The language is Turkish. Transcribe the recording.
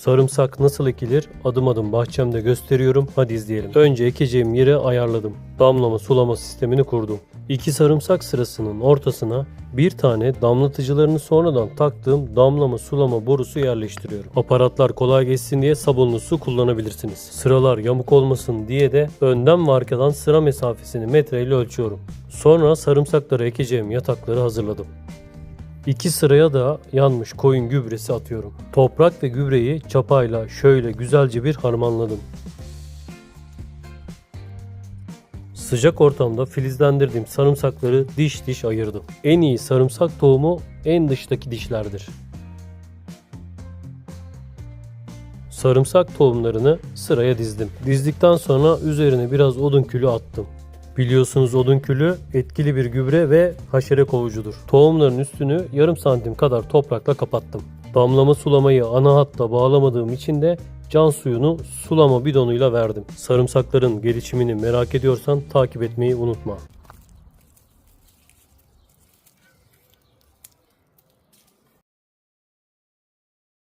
Sarımsak nasıl ekilir adım adım bahçemde gösteriyorum hadi izleyelim. Önce ekeceğim yeri ayarladım. Damlama sulama sistemini kurdum. İki sarımsak sırasının ortasına bir tane damlatıcılarını sonradan taktığım damlama sulama borusu yerleştiriyorum. Aparatlar kolay geçsin diye sabunlu su kullanabilirsiniz. Sıralar yamuk olmasın diye de önden ve arkadan sıra mesafesini metreyle ölçüyorum. Sonra sarımsakları ekeceğim yatakları hazırladım. İki sıraya da yanmış koyun gübresi atıyorum. Toprak ve gübreyi çapayla şöyle güzelce bir harmanladım. Sıcak ortamda filizlendirdiğim sarımsakları diş diş ayırdım. En iyi sarımsak tohumu en dıştaki dişlerdir. Sarımsak tohumlarını sıraya dizdim. Dizdikten sonra üzerine biraz odun külü attım. Biliyorsunuz odun külü etkili bir gübre ve haşere kovucudur. Tohumların üstünü yarım santim kadar toprakla kapattım. Damlama sulamayı ana hatta bağlamadığım için de can suyunu sulama bidonuyla verdim. Sarımsakların gelişimini merak ediyorsan takip etmeyi unutma.